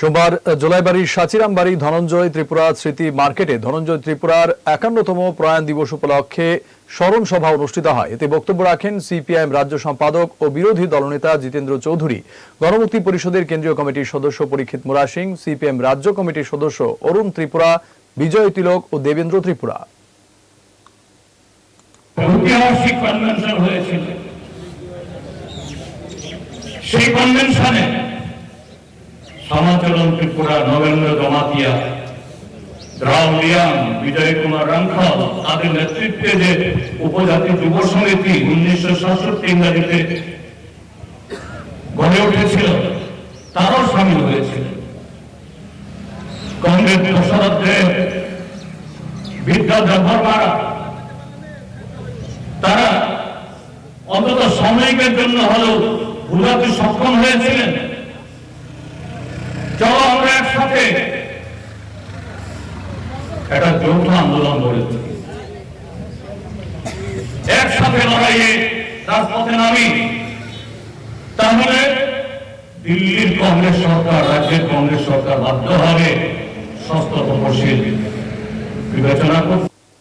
সোমবার জোলাইবাড়ির সাচিরামবাড়ি ধনঞ্জয় ত্রিপুরা স্মৃতি মার্কেটে ধনঞ্জয় ত্রিপুরার একান্নতম প্রয়াণ দিবস উপলক্ষে স্মরণ সভা অনুষ্ঠিত হয়। এতে বক্তব্য রাখেন সিপিআইএম রাজ্য সম্পাদক ও বিরোধী দলনেতা জিতেন্দ্র চৌধুরী। গণমুক্তি পরিষদের কেন্দ্রীয় কমিটির সদস্য পরীক্ষিত মুরা সিং, সিপিএম রাজ্য কমিটির সদস্য অরুণ ত্রিপুরা, বিজয় তিলক ও দেবেন্দ্র ত্রিপুরা। সেই কনভেনশনে সমাচরণ ত্রিপুরা নবেন্দ্র জমাতিয়া। দ্রাউলিয়ান বিজয় কুমার রাংখল তাদের নেতৃত্বে যে উপজাতি যুব সমিতি উনিশশো সাতষট্টি ইংরাজিতে গড়ে উঠেছিল, তারাও সামিল হয়েছিল। কংগ্রেস দশরথ দেব বিদ্যাধর বর্মারা তারা অন্তত সাময়িকের জন্য হলেও বুঝাতে সক্ষম হয়েছিলেন। একসাথে একটা যৌথ আন্দোলন করেছি। একসাথে লড়াইয়ে রাজপথে নামি। তাহলে দিল্লির কংগ্রেস সরকার, রাজ্যের কংগ্রেস সরকার বাধ্য হবে সস্তা তপশিল বিবেচনা করতে।